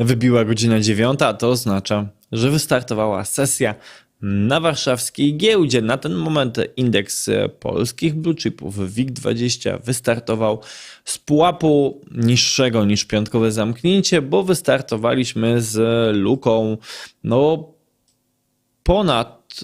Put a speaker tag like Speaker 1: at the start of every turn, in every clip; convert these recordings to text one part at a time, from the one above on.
Speaker 1: Wybiła godzina dziewiąta, to oznacza, że wystartowała sesja na warszawskiej giełdzie. Na ten moment indeks polskich blue chipów WIG20 wystartował z pułapu niższego niż piątkowe zamknięcie, bo wystartowaliśmy z luką no ponad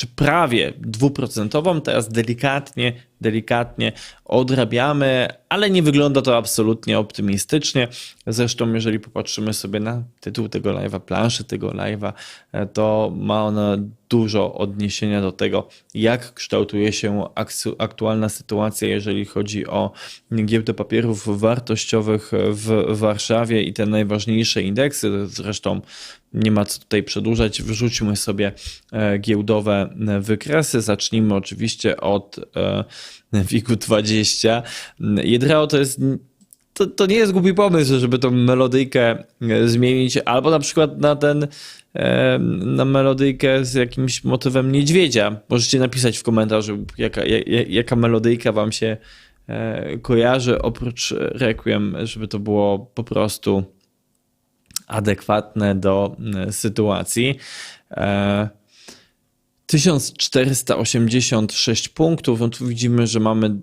Speaker 1: czy prawie dwuprocentową. Teraz delikatnie, delikatnie odrabiamy, ale nie wygląda to absolutnie optymistycznie. Zresztą, jeżeli popatrzymy sobie na tytuł tego live'a, planszę tego live'a, e, to ma ona dużo odniesienia do tego, jak kształtuje się aktualna sytuacja, jeżeli chodzi o giełdę papierów wartościowych w Warszawie i te najważniejsze indeksy. Zresztą nie ma co tutaj przedłużać. Wrzućmy sobie e, giełdowe wykresy. Zacznijmy oczywiście od e, WIG-u 20. Jedrao to jest to, to nie jest głupi pomysł, żeby tą melodyjkę e, zmienić, albo na przykład na ten e, na melodyjkę z jakimś motywem niedźwiedzia. Możecie napisać w komentarzu, jaka, ja- jaka melodyjka wam się e, kojarzy, oprócz Requiem, żeby to było po prostu adekwatne do sytuacji. E, 1486 punktów, no tu widzimy, że mamy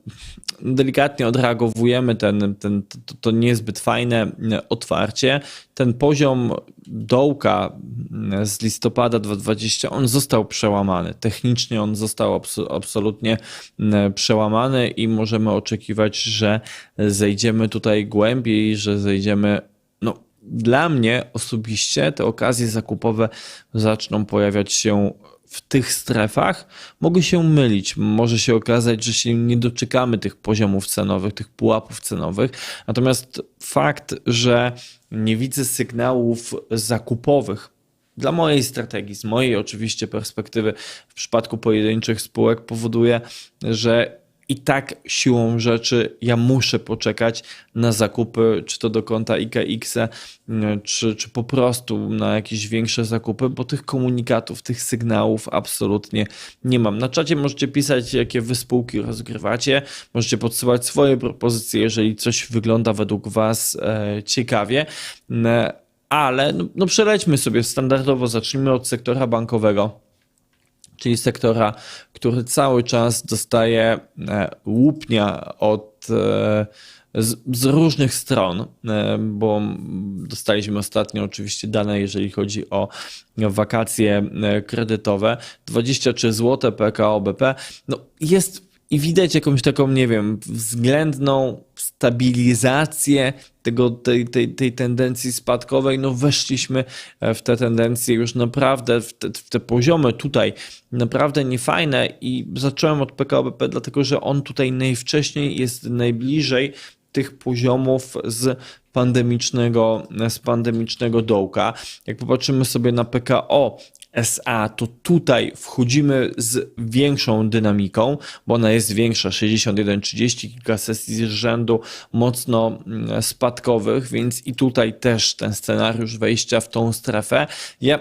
Speaker 1: delikatnie odreagowujemy ten, ten, to, to niezbyt fajne otwarcie. Ten poziom dołka z listopada 2020, on został przełamany. Technicznie on został abso- absolutnie przełamany i możemy oczekiwać, że zejdziemy tutaj głębiej, że zejdziemy no, dla mnie osobiście te okazje zakupowe zaczną pojawiać się w tych strefach. Mogę się mylić, może się okazać, że się nie doczekamy tych poziomów cenowych, tych pułapów cenowych. Natomiast fakt, że nie widzę sygnałów zakupowych dla mojej strategii, z mojej oczywiście perspektywy w przypadku pojedynczych spółek powoduje, że i tak siłą rzeczy ja muszę poczekać na zakupy, czy to do konta IKX, czy, czy po prostu na jakieś większe zakupy, bo tych komunikatów, tych sygnałów absolutnie nie mam. Na czacie możecie pisać, jakie wy spółki rozgrywacie, możecie podsyłać swoje propozycje, jeżeli coś wygląda według was e, ciekawie. E, ale no, no przelećmy sobie standardowo, zacznijmy od sektora bankowego czyli sektora, który cały czas dostaje e, łupnia od e, z, z różnych stron, e, bo dostaliśmy ostatnio oczywiście dane, jeżeli chodzi o wakacje kredytowe. 23 zł PKO BP. No jest i widać jakąś taką, nie wiem, względną stabilizację tego, tej, tej, tej tendencji spadkowej. No weszliśmy w te tendencje już naprawdę, w te, w te poziomy tutaj naprawdę niefajne i zacząłem od PKO BP, dlatego że on tutaj najwcześniej jest najbliżej tych poziomów z pandemicznego, z pandemicznego dołka. Jak popatrzymy sobie na PKO SA, to tutaj wchodzimy z większą dynamiką, bo ona jest większa, 61-30, kilka sesji z rzędu mocno mm, spadkowych, więc i tutaj też ten scenariusz wejścia w tą strefę. Ja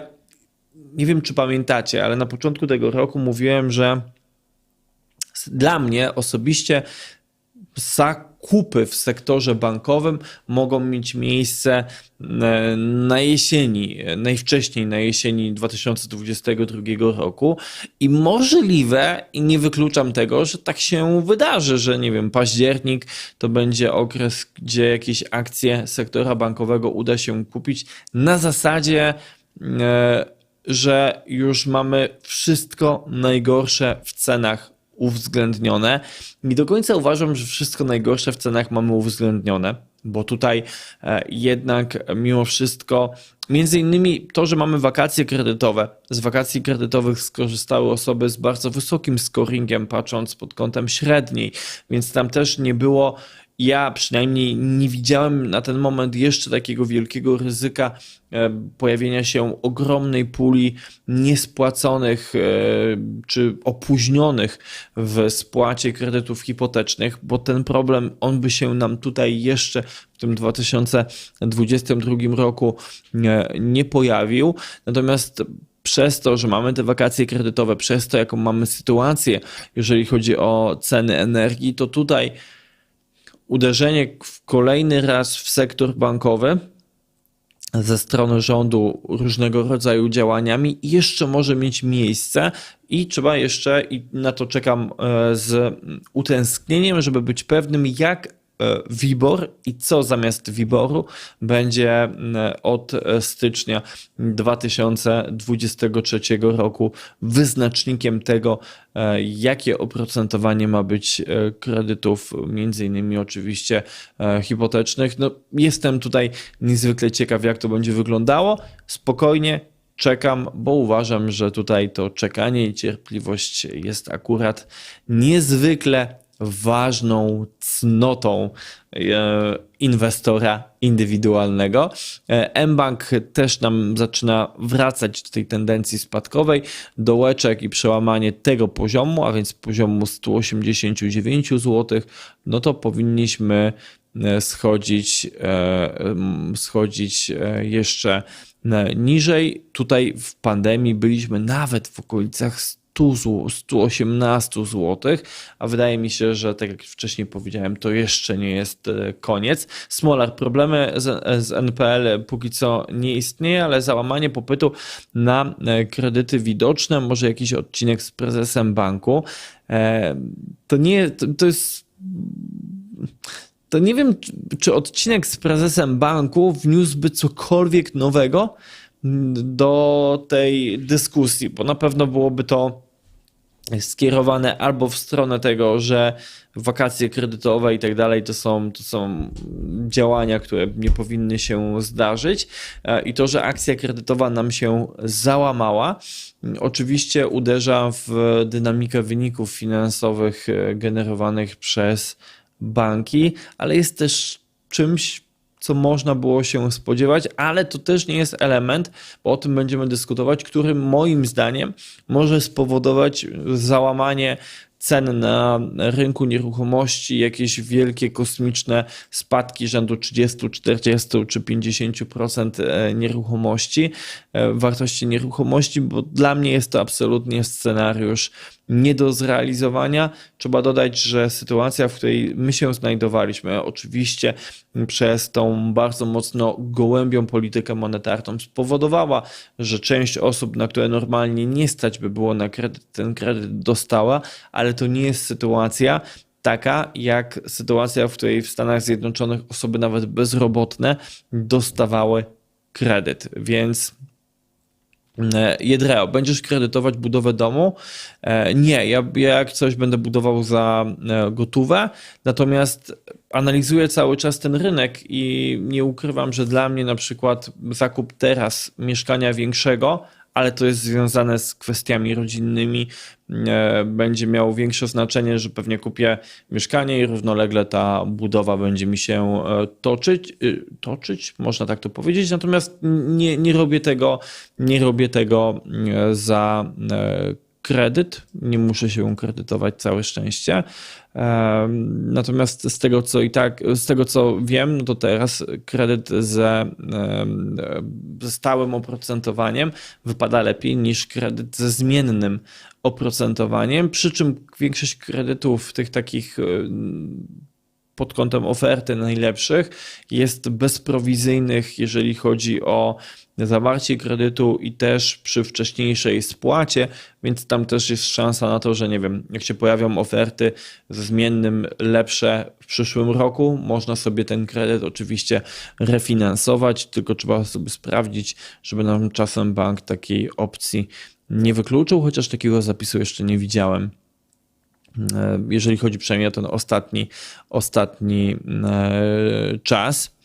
Speaker 1: nie wiem, czy pamiętacie, ale na początku tego roku mówiłem, że dla mnie osobiście zakupy w sektorze bankowym mogą mieć miejsce e, na jesieni, najwcześniej na jesieni 2022 roku. I możliwe, i nie wykluczam tego, że tak się wydarzy, że nie wiem, październik to będzie okres, gdzie jakieś akcje sektora bankowego uda się kupić na zasadzie e, że już mamy wszystko najgorsze w cenach uwzględnione. Nie do końca uważam, że wszystko najgorsze w cenach mamy uwzględnione, bo tutaj e, jednak mimo wszystko, między innymi to, że mamy wakacje kredytowe, z wakacji kredytowych skorzystały osoby z bardzo wysokim scoringiem, patrząc pod kątem średniej, więc tam też nie było ja przynajmniej nie widziałem na ten moment jeszcze takiego wielkiego ryzyka e, pojawienia się ogromnej puli niespłaconych e, czy opóźnionych w spłacie kredytów hipotecznych, bo ten problem on by się nam tutaj jeszcze w tym 2022 roku nie, nie pojawił. Natomiast przez to, że mamy te wakacje kredytowe, przez to, jaką mamy sytuację, jeżeli chodzi o ceny energii, to tutaj uderzenie w kolejny raz w sektor bankowy ze strony rządu różnego rodzaju działaniami jeszcze może mieć miejsce i trzeba jeszcze, i na to czekam e, z utęsknieniem, żeby być pewnym, jak WIBOR i co zamiast WIBORu będzie od stycznia 2023 roku wyznacznikiem tego, e, jakie oprocentowanie ma być e, kredytów, między innymi oczywiście hipotecznych. No, jestem tutaj niezwykle ciekaw, jak to będzie wyglądało. Spokojnie, czekam, bo uważam, że tutaj to czekanie i cierpliwość jest akurat niezwykle ważną cnotą e, inwestora indywidualnego. E, mBank też nam zaczyna wracać do tej tendencji spadkowej, dołeczek i przełamanie tego poziomu, a więc poziomu 189 zł, no to powinniśmy e, schodzić, schodzić jeszcze niżej. Tutaj w pandemii byliśmy nawet w okolicach 100, 118 zł, a wydaje mi się, że tak jak wcześniej powiedziałem, to jeszcze nie jest e, koniec. Smolar, problemy z, z NPL póki co nie istnieje, ale załamanie popytu na e, kredyty widoczne, może jakiś odcinek z prezesem banku. E, to nie, to, to jest to nie wiem, czy odcinek z prezesem banku wniósłby cokolwiek nowego do tej dyskusji, bo na pewno byłoby to skierowane albo w stronę tego, że wakacje kredytowe i tak dalej to są, to są działania, które nie powinny się zdarzyć e, i to, że akcja kredytowa nam się załamała, oczywiście uderza w dynamikę wyników finansowych e, generowanych przez banki, ale jest też czymś, co można było się spodziewać, ale to też nie jest element, bo o tym będziemy dyskutować, który moim zdaniem może spowodować załamanie cen na rynku nieruchomości, jakieś wielkie kosmiczne spadki rzędu 30, 40 czy 50% e, nieruchomości, e, wartości nieruchomości, bo dla mnie jest to absolutnie scenariusz nie do zrealizowania. Trzeba dodać, że sytuacja, w której my się znajdowaliśmy, oczywiście przez tą bardzo mocno gołębią politykę monetarną, spowodowała, że część osób, na które normalnie nie stać by było na kredyt, ten kredyt dostała, ale to nie jest sytuacja, taka jak sytuacja, w której w Stanach Zjednoczonych osoby nawet bezrobotne dostawały kredyt. Więc Jedreo, będziesz kredytować budowę domu? E, nie, ja, ja jak coś będę budował za e, gotówę, natomiast analizuję cały czas ten rynek i nie ukrywam, że dla mnie na przykład zakup teraz mieszkania większego ale to jest związane z kwestiami rodzinnymi. E, będzie miało większe znaczenie, że pewnie kupię mieszkanie i równolegle ta budowa będzie mi się e, toczyć, e, toczyć, można tak to powiedzieć. Natomiast nie, nie robię tego, nie robię tego za kredyt, nie muszę się kredytować, całe szczęście. Natomiast z tego, co i tak, z tego, co wiem, no to teraz kredyt ze, ze stałym oprocentowaniem wypada lepiej niż kredyt ze zmiennym oprocentowaniem, przy czym większość kredytów tych takich pod kątem oferty najlepszych jest bezprowizyjnych, jeżeli chodzi o zawarcie kredytu i też przy wcześniejszej spłacie, więc tam też jest szansa na to, że nie wiem, jak się pojawią oferty ze zmiennym lepsze w przyszłym roku, można sobie ten kredyt oczywiście refinansować, tylko trzeba sobie sprawdzić, żeby nam czasem bank takiej opcji nie wykluczył, chociaż takiego zapisu jeszcze nie widziałem. E, jeżeli chodzi przynajmniej o ten ostatni, ostatni e, czas.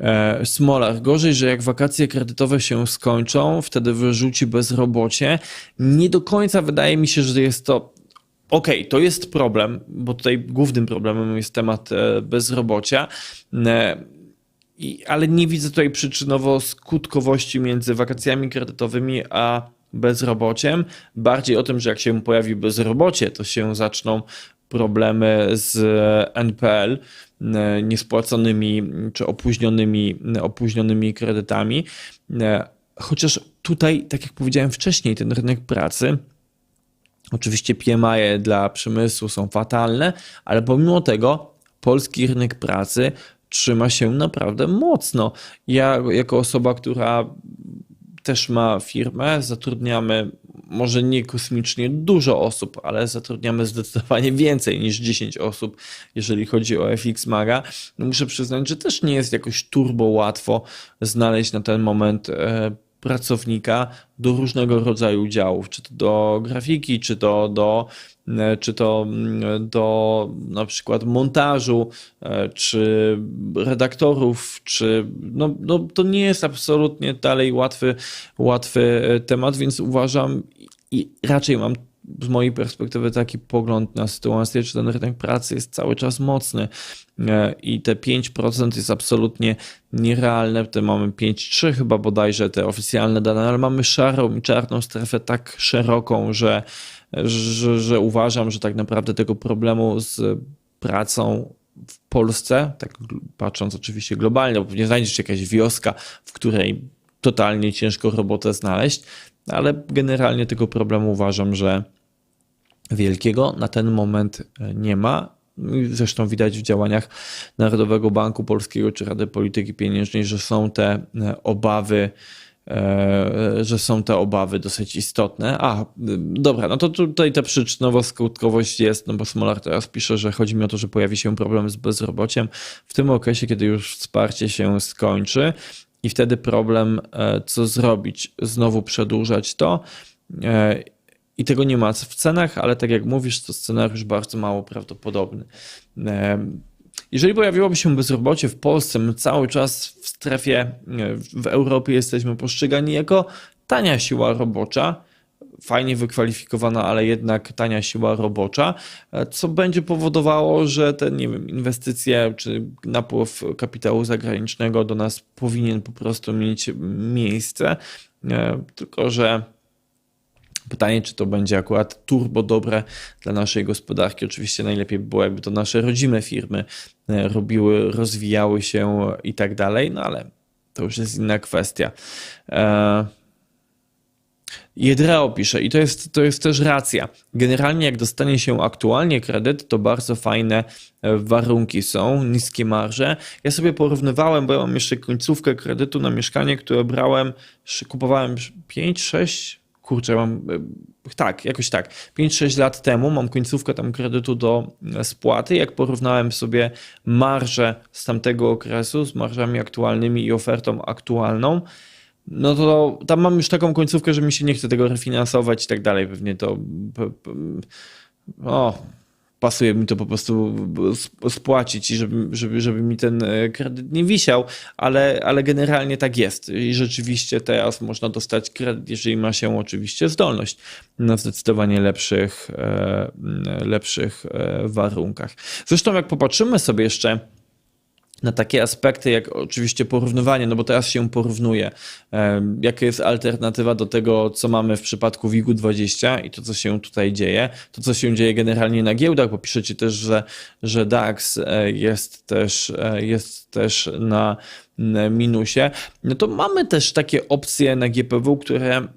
Speaker 1: E, Smolar. Gorzej, że jak wakacje kredytowe się skończą, wtedy wyrzuci bezrobocie. Nie do końca wydaje mi się, że jest to. Okej, okay, to jest problem, bo tutaj głównym problemem jest temat bezrobocia. ale nie widzę tutaj przyczynowo-skutkowości między wakacjami kredytowymi a bezrobociem, bardziej o tym, że jak się pojawi bezrobocie, to się zaczną problemy z NPL, e, niespłaconymi czy opóźnionymi, opóźnionymi kredytami. E, chociaż tutaj, tak jak powiedziałem wcześniej, ten rynek pracy, oczywiście PMI dla przemysłu są fatalne, ale pomimo tego polski rynek pracy trzyma się naprawdę mocno. Ja, jako osoba, która też ma firmę, zatrudniamy może nie kosmicznie dużo osób, ale zatrudniamy zdecydowanie więcej niż 10 osób, jeżeli chodzi o FX Maga. No muszę przyznać, że też nie jest jakoś turbo łatwo znaleźć na ten moment e, pracownika do różnego rodzaju działów, czy to do grafiki, czy to do, czy to do na przykład montażu, e, czy redaktorów, czy no, no to nie jest absolutnie dalej łatwy, łatwy temat, więc uważam i raczej mam z mojej perspektywy taki pogląd na sytuację, czy ten rynek pracy jest cały czas mocny e, i te 5% jest absolutnie nierealne. Te mamy 5,3 chyba bodajże te oficjalne dane, ale mamy szarą i czarną strefę tak szeroką, że, że, że uważam, że tak naprawdę tego problemu z pracą w Polsce, tak patrząc oczywiście globalnie, bo nie znajdziesz jakaś wioska, w której totalnie ciężko robotę znaleźć, ale generalnie tego problemu uważam, że wielkiego na ten moment e, nie ma. Zresztą widać w działaniach Narodowego Banku Polskiego czy Rady Polityki Pieniężnej, że są te e, obawy, e, że są te obawy dosyć istotne. A, dobra, no to tutaj ta przyczynowo-skutkowość jest, no bo Smolar teraz pisze, że chodzi mi o to, że pojawi się problem z bezrobociem w tym okresie, kiedy już wsparcie się skończy i wtedy problem, co zrobić, znowu przedłużać to i tego nie ma w cenach, ale tak jak mówisz, to scenariusz bardzo mało prawdopodobny. Jeżeli pojawiłoby się bezrobocie w Polsce, my cały czas w strefie, w Europie jesteśmy postrzegani jako tania siła robocza, fajnie wykwalifikowana, ale jednak tania siła robocza, co będzie powodowało, że te nie wiem, inwestycje czy napływ kapitału zagranicznego do nas powinien po prostu mieć miejsce. Tylko, że Pytanie, czy to będzie akurat turbo dobre dla naszej gospodarki. Oczywiście najlepiej by było, jakby to nasze rodzime firmy e, robiły, rozwijały się i tak dalej, no ale to już jest inna kwestia. E, Jedreo pisze, i to jest, to jest też racja. Generalnie, jak dostanie się aktualnie kredyt, to bardzo fajne e, warunki są, niskie marże. Ja sobie porównywałem, bo ja mam jeszcze końcówkę kredytu na mieszkanie, które brałem, kupowałem 5, 6, kurczę, mam, e, tak, jakoś tak, 5-6 lat temu mam końcówkę tam kredytu do e, spłaty. Jak porównałem sobie marżę z tamtego okresu z marżami aktualnymi i ofertą aktualną, no to tam mam już taką końcówkę, że mi się nie chce tego refinansować i tak dalej. Pewnie to. O, pasuje mi to po prostu spłacić i żeby, żeby, żeby mi ten e, kredyt nie wisiał, ale, ale generalnie tak jest. I rzeczywiście teraz można dostać kredyt, jeżeli ma się oczywiście zdolność na zdecydowanie lepszych, e, lepszych e, warunkach. Zresztą jak popatrzymy sobie jeszcze na takie aspekty, jak oczywiście porównywanie, no bo teraz się porównuje, jaka jest alternatywa do tego, co mamy w przypadku WIG-20 i to, co się tutaj dzieje, to, co się dzieje generalnie na giełdach, bo piszecie też, że, że DAX e, jest też, e, jest też na minusie, no to mamy też takie opcje na GPW, które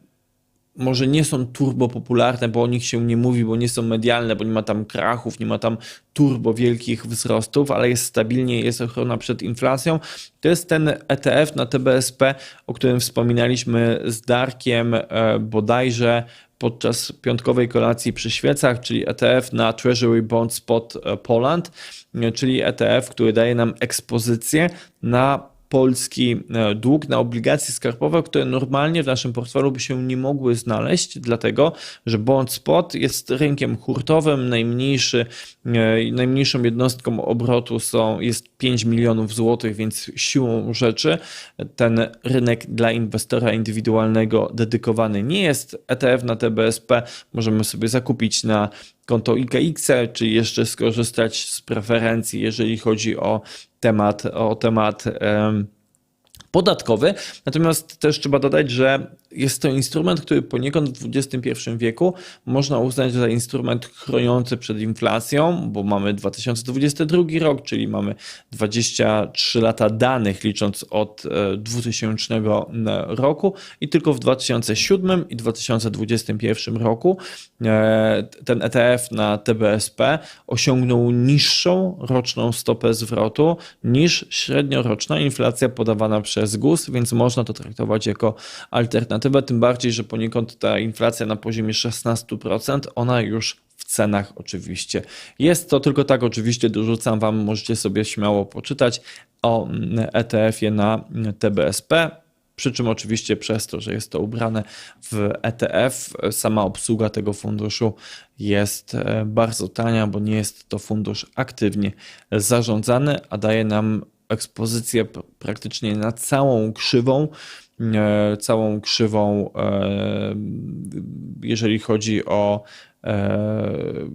Speaker 1: może nie są turbo popularne, bo o nich się nie mówi, bo nie są medialne, bo nie ma tam krachów, nie ma tam turbo wielkich wzrostów, ale jest stabilnie, jest ochrona przed inflacją. To jest ten ETF na TBSP, o którym wspominaliśmy z Darkiem e, bodajże podczas piątkowej kolacji przy świecach, czyli ETF na Treasury Bond Spot e, Poland, e, czyli ETF, który daje nam ekspozycję na polski e, dług na obligacje skarbowe, które normalnie w naszym portfelu by się nie mogły znaleźć, dlatego że bond spot jest rynkiem hurtowym, najmniejszy, e, najmniejszą jednostką obrotu są, jest 5 milionów złotych, więc siłą rzeczy ten rynek dla inwestora indywidualnego dedykowany nie jest. ETF na TBSP możemy sobie zakupić na konto IKX, czy jeszcze skorzystać z preferencji, jeżeli chodzi o temat, o temat podatkowy. Natomiast też trzeba dodać, że jest to instrument, który poniekąd w XXI wieku można uznać za instrument chroniący przed inflacją, bo mamy 2022 rok, czyli mamy 23 lata danych licząc od 2000 e, roku i tylko w 2007 i 2021 roku e, ten ETF na TBSP osiągnął niższą roczną stopę zwrotu niż średnioroczna inflacja podawana przez GUS, więc można to traktować jako alternatywę alternatywę, tym bardziej, że poniekąd ta inflacja na poziomie 16%, ona już w cenach oczywiście jest. To tylko tak oczywiście dorzucam Wam, możecie sobie śmiało poczytać o ETF-ie na TBSP. Przy czym oczywiście przez to, że jest to ubrane w ETF, sama obsługa tego funduszu jest e, bardzo tania, bo nie jest to fundusz aktywnie zarządzany, a daje nam ekspozycję praktycznie na całą krzywą E, całą krzywą, e, jeżeli chodzi o e,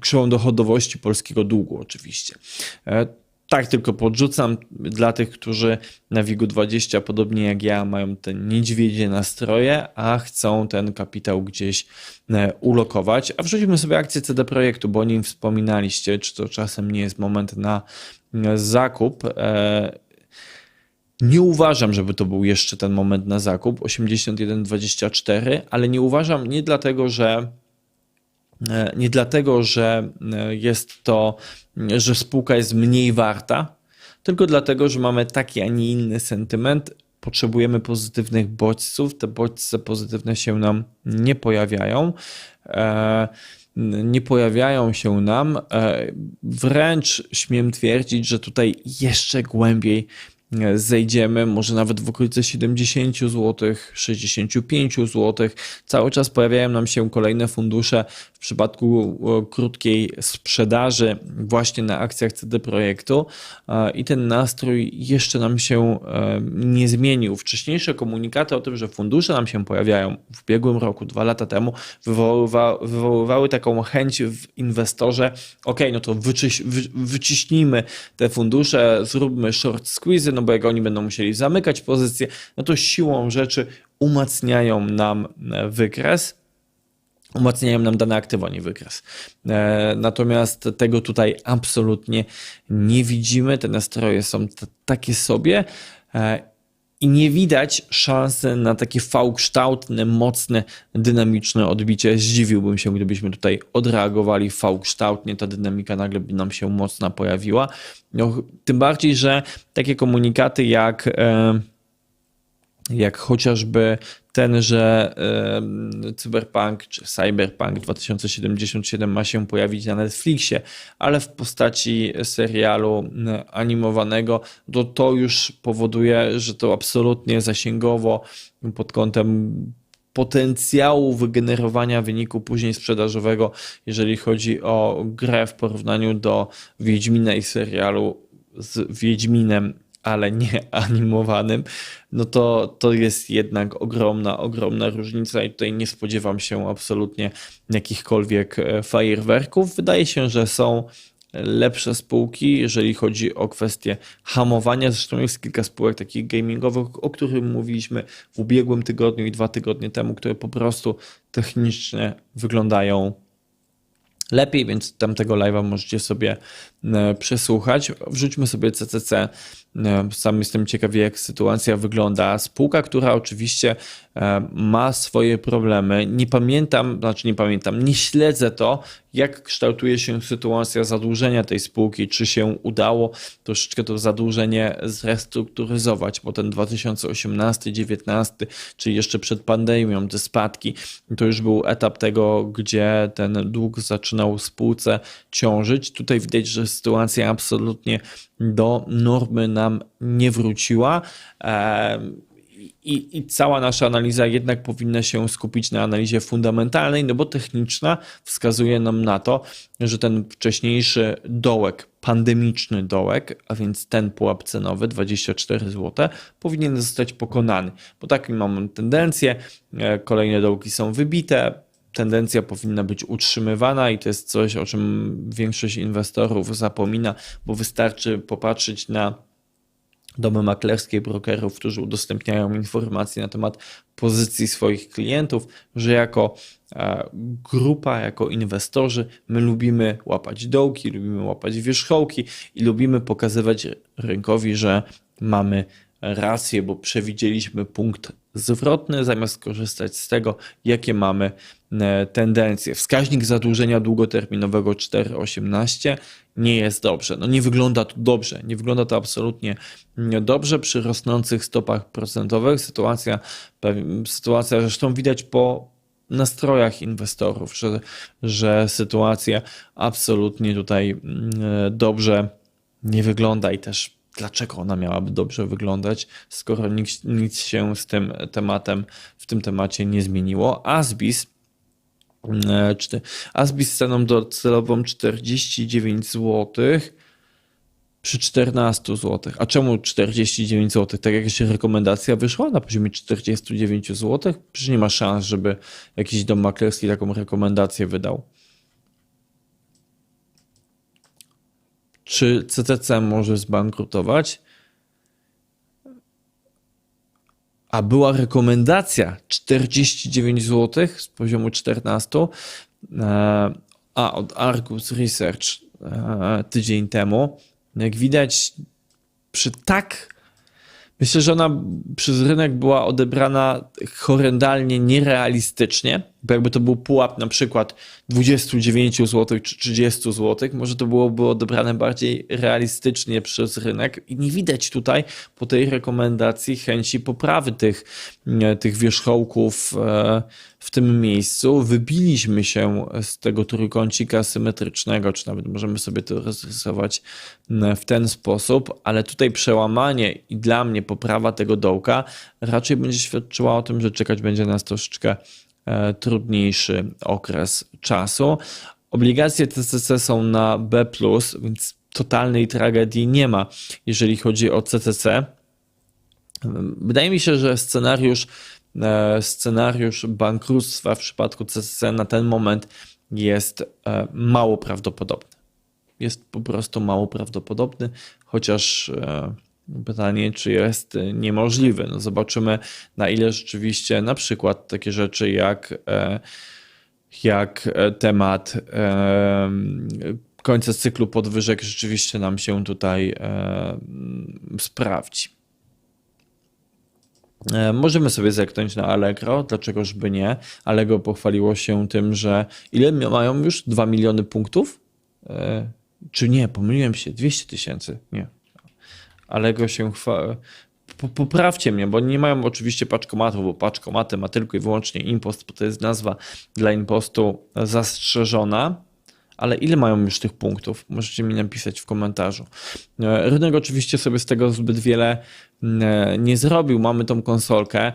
Speaker 1: krzywą dochodowości polskiego długu, oczywiście. Tak, tylko podrzucam dla tych, którzy na WIG-20, podobnie jak ja, mają te niedźwiedzie nastroje, a chcą ten kapitał gdzieś ulokować. A wrzucimy sobie akcję CD Projektu, bo o nim wspominaliście, czy to czasem nie jest moment na zakup. Nie uważam, żeby to był jeszcze ten moment na zakup 81,24, ale nie uważam nie dlatego, że e, nie dlatego, że e, jest to, że spółka jest mniej warta, tylko dlatego, że mamy taki, a nie inny sentyment. Potrzebujemy pozytywnych bodźców. Te bodźce pozytywne się nam nie pojawiają. E, nie pojawiają się nam. Wręcz śmiem twierdzić, że tutaj jeszcze głębiej zejdziemy, może nawet w okolice 70 zł, 65 zł. Cały czas pojawiają nam się kolejne fundusze w przypadku krótkiej sprzedaży właśnie na akcjach CD Projektu i ten nastrój jeszcze nam się nie zmienił. Wcześniejsze komunikaty o tym, że fundusze nam się pojawiają w ubiegłym roku, dwa lata temu, wywoływa, wywoływały taką chęć w inwestorze, ok, no to wy, wyciśnijmy te fundusze, zróbmy short squeeze, no bo jak oni będą musieli zamykać pozycje, no to siłą rzeczy umacniają nam e, wykres umacniają nam dane aktywo, nie wykres. E, natomiast tego tutaj absolutnie nie widzimy. Te nastroje są takie sobie e, i nie widać szansy na takie V-kształtne, mocne, dynamiczne odbicie. Zdziwiłbym się, gdybyśmy tutaj odreagowali V-kształtnie, ta dynamika nagle by nam się mocna pojawiła. No, tym bardziej, że takie komunikaty jak e, jak chociażby ten, że Cyberpunk czy Cyberpunk 2077 ma się pojawić na Netflixie, ale w postaci serialu animowanego, to to już powoduje, że to absolutnie zasięgowo pod kątem potencjału wygenerowania wyniku później sprzedażowego, jeżeli chodzi o grę w porównaniu do Wiedźmina i serialu z Wiedźminem ale nie animowanym, no to, to jest jednak ogromna, ogromna różnica i tutaj nie spodziewam się absolutnie jakichkolwiek e, fajerwerków. Wydaje się, że są lepsze spółki, jeżeli chodzi o kwestię hamowania. Zresztą jest kilka spółek takich gamingowych, o których mówiliśmy w ubiegłym tygodniu i dwa tygodnie temu, które po prostu technicznie wyglądają lepiej, więc tamtego live'a możecie sobie przesłuchać. Wrzućmy sobie CCC. E, sam jestem ciekawy, jak sytuacja wygląda. Spółka, która oczywiście e, ma swoje problemy. Nie pamiętam, znaczy nie pamiętam, nie śledzę to, jak kształtuje się sytuacja zadłużenia tej spółki. Czy się udało troszeczkę to zadłużenie zrestrukturyzować, bo ten 2018-19, czyli jeszcze przed pandemią, te spadki, to już był etap tego, gdzie ten dług zaczynał spółce ciążyć. Tutaj widać, że sytuacja absolutnie do normy nam nie wróciła. I, I, cała nasza analiza jednak powinna się skupić na analizie fundamentalnej, no bo techniczna wskazuje nam na to, że ten wcześniejszy dołek, pandemiczny dołek, a więc ten pułap cenowy 24 zł, powinien zostać pokonany. Bo taką mamy tendencję, e, kolejne dołki są wybite, tendencja powinna być utrzymywana i to jest coś, o czym większość inwestorów zapomina, bo wystarczy popatrzeć na domy maklerskie brokerów, którzy udostępniają informacje na temat pozycji swoich klientów, że jako e, grupa, jako inwestorzy, my lubimy łapać dołki, lubimy łapać wierzchołki i lubimy pokazywać rynkowi, że mamy rację, bo przewidzieliśmy punkt zwrotny, zamiast korzystać z tego, jakie mamy e, tendencje. Wskaźnik zadłużenia długoterminowego 4,18 nie jest dobrze. No nie wygląda to dobrze. Nie wygląda to absolutnie dobrze przy rosnących stopach procentowych. Sytuacja, sytuacja zresztą widać po nastrojach inwestorów, że, że sytuacja absolutnie tutaj mm, e, dobrze nie wygląda i też dlaczego ona miałaby dobrze wyglądać, skoro nic, nic się z tym tematem, w tym temacie nie zmieniło. Asbis e, Asbis z ceną docelową 49 zł przy 14 zł. A czemu 49 zł? Tak jak się rekomendacja wyszła na poziomie 49 zł? Przecież nie ma szans, żeby jakiś dom maklerski taką rekomendację wydał. Czy CTC może zbankrutować? A była rekomendacja 49 zł z poziomu 14, e, a od Argus Research e, tydzień temu. Jak widać, przy tak Myślę, że ona przez rynek była odebrana horrendalnie nierealistycznie, bo jakby to był pułap na przykład 29 zł czy 30 zł, może to byłoby odebrane bardziej realistycznie przez rynek i nie widać tutaj po tej rekomendacji chęci poprawy tych, tych wierzchołków e, w tym miejscu. Wybiliśmy się z tego trójkącika symetrycznego, czy nawet możemy sobie to rozrysować w ten sposób, ale tutaj przełamanie i dla mnie poprawa tego dołka raczej będzie świadczyła o tym, że czekać będzie nas troszeczkę e, trudniejszy okres czasu. Obligacje TCC są na B, więc totalnej tragedii nie ma, jeżeli chodzi o CCC. Wydaje mi się, że scenariusz, e, scenariusz bankructwa w przypadku CCC na ten moment jest e, mało prawdopodobny. Jest po prostu mało prawdopodobny, chociaż Pytanie, czy jest niemożliwy. No zobaczymy, na ile rzeczywiście na przykład takie rzeczy jak, e, jak temat e, końca cyklu podwyżek rzeczywiście nam się tutaj e, sprawdzi. Możemy sobie zerknąć na Allegro, dlaczegoż by nie. Allegro pochwaliło się tym, że ile mają już? 2 miliony punktów? Czy nie? Pomyliłem się, 200 tysięcy. Nie, Allegro się chwali. Poprawcie mnie, bo nie mają oczywiście paczkomatów, bo paczkomaty ma tylko i wyłącznie impost, bo to jest nazwa dla impostu zastrzeżona. Ale ile mają już tych punktów? Możecie mi napisać w komentarzu. E, rynek oczywiście sobie z tego zbyt wiele e, nie zrobił. Mamy tą konsolkę.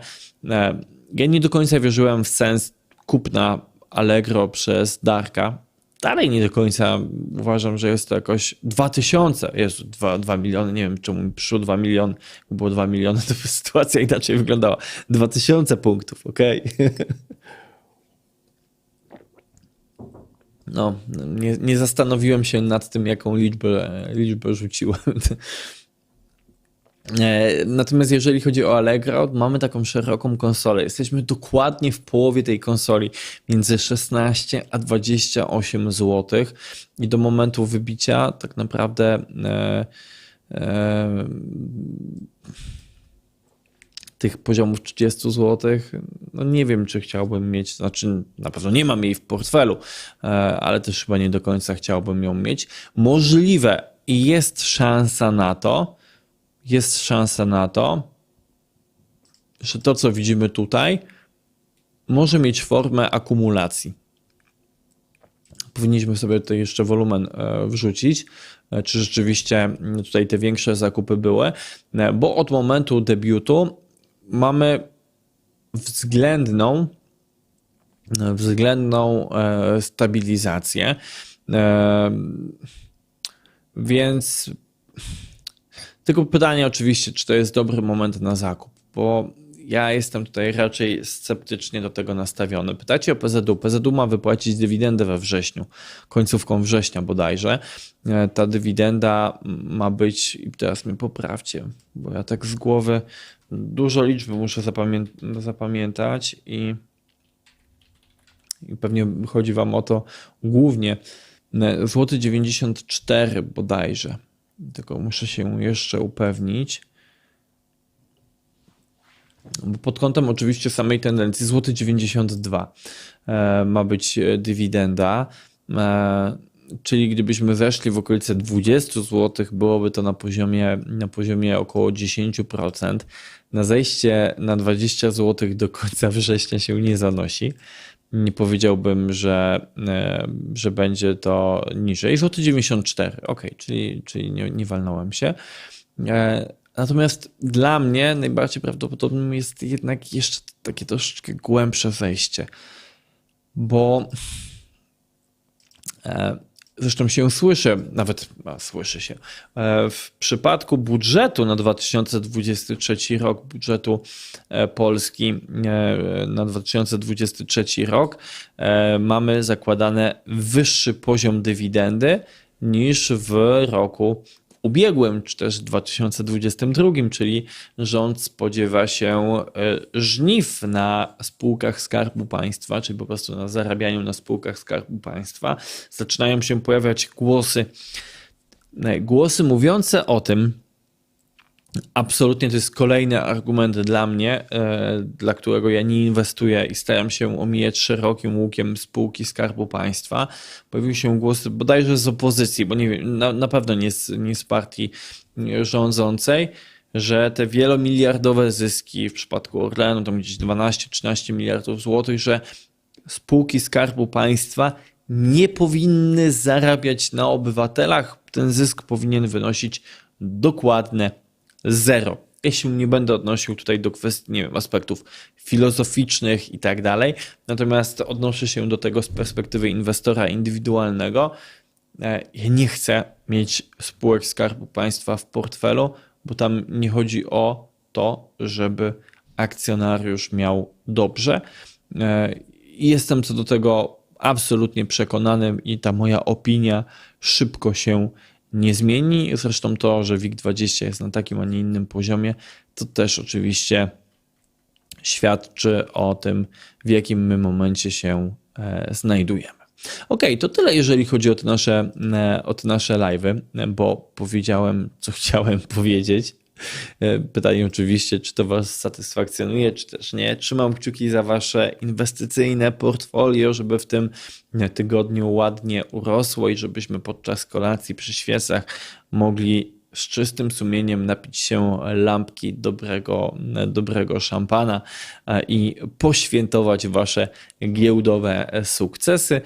Speaker 1: E, ja nie do końca wierzyłem w sens kupna Allegro przez Darka dalej nie do końca uważam, że jest to jakoś 2000, jest 2, 2 miliony, nie wiem czemu mi przyszło 2 miliony, było 2 miliony, to sytuacja inaczej wyglądała. 2000 punktów, ok. no, nie, nie zastanowiłem się nad tym, jaką liczbę, liczbę rzuciłem. E, natomiast jeżeli chodzi o Allegro, mamy taką szeroką konsolę. Jesteśmy dokładnie w połowie tej konsoli, między 16 a 28 zł. I do momentu wybicia tak naprawdę e, e, tych poziomów 30 zł, no nie wiem, czy chciałbym mieć, znaczy na pewno nie mam jej w portfelu, e, ale też chyba nie do końca chciałbym ją mieć. Możliwe i jest szansa na to, jest szansa na to, że to, co widzimy tutaj, może mieć formę akumulacji. Powinniśmy sobie tutaj jeszcze wolumen e, wrzucić, e, czy rzeczywiście tutaj te większe zakupy były, bo od momentu debiutu mamy względną, względną e, stabilizację. E, więc tylko pytanie oczywiście, czy to jest dobry moment na zakup, bo ja jestem tutaj raczej sceptycznie do tego nastawiony. Pytacie o PZU. PZU ma wypłacić dywidendę we wrześniu, końcówką września bodajże. E, ta dywidenda ma być, i teraz mnie poprawcie, bo ja tak z głowy dużo liczby muszę zapamię zapamiętać i, i pewnie chodzi Wam o to głównie. E, złoty 94 bodajże. Tylko muszę się jeszcze upewnić. Pod kątem oczywiście samej tendencji złoty 92 e, ma być dywidenda. E, czyli gdybyśmy zeszli w okolice 20 zł, byłoby to na poziomie, na poziomie około 10%. Na zejście na 20 zł do końca września się nie zanosi. Nie powiedziałbym, że, e, że będzie to niżej. Złoty 94, ok, czyli, czyli nie, nie walnąłem się. E, natomiast dla mnie najbardziej prawdopodobnym jest jednak jeszcze takie troszeczkę głębsze wejście, bo e, Zresztą się słyszy, nawet a, słyszy się, e, w przypadku budżetu na 2023 rok, budżetu e, Polski e, na 2023 rok, mamy zakładane wyższy poziom dywidendy niż w roku ubiegłym, czy też 2022, czyli rząd spodziewa się e, żniw na spółkach Skarbu Państwa, czyli po prostu na zarabianiu na spółkach Skarbu Państwa. Zaczynają się pojawiać głosy, e, głosy mówiące o tym, Absolutnie to jest kolejny argument dla mnie, e, dla którego ja nie inwestuję i staram się omijać szerokim łukiem spółki Skarbu Państwa. Pojawił się głos bodajże z opozycji, bo nie wiem, na, na pewno nie z, nie z partii rządzącej, że te wielomiliardowe zyski w przypadku Orlenu, to gdzieś 12-13 miliardów złotych, że spółki Skarbu Państwa nie powinny zarabiać na obywatelach. Ten zysk powinien wynosić dokładne zero. Ja się nie będę odnosił tutaj do kwestii, nie wiem, aspektów filozoficznych i tak dalej, natomiast odnoszę się do tego z perspektywy inwestora indywidualnego. E, ja nie chcę mieć spółek Skarbu Państwa w portfelu, bo tam nie chodzi o to, żeby akcjonariusz miał dobrze. E, jestem co do tego absolutnie przekonanym i ta moja opinia szybko się nie zmieni. Zresztą to, że WIG20 jest na takim, a nie innym poziomie, to też oczywiście świadczy o tym, w jakim my momencie się e, znajdujemy. Ok, to tyle, jeżeli chodzi o te nasze, e, o nasze live'y, bo powiedziałem, co chciałem powiedzieć. E, pytanie oczywiście, czy to Was satysfakcjonuje, czy też nie. Trzymam kciuki za Wasze inwestycyjne portfolio, żeby w tym tygodniu ładnie urosło i żebyśmy podczas kolacji przy świecach mogli z czystym sumieniem napić się lampki dobrego, dobrego szampana e, i poświętować wasze giełdowe sukcesy.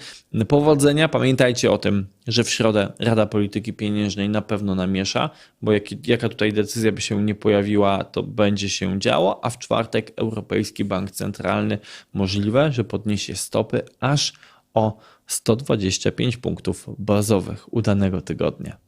Speaker 1: Powodzenia. Pamiętajcie o tym, że w środę Rada Polityki Pieniężnej na pewno namiesza, bo jak, jaka tutaj decyzja by się nie pojawiła, to będzie się działo, a w czwartek Europejski Bank Centralny możliwe, że podniesie stopy aż o 125 punktów bazowych udanego tygodnia.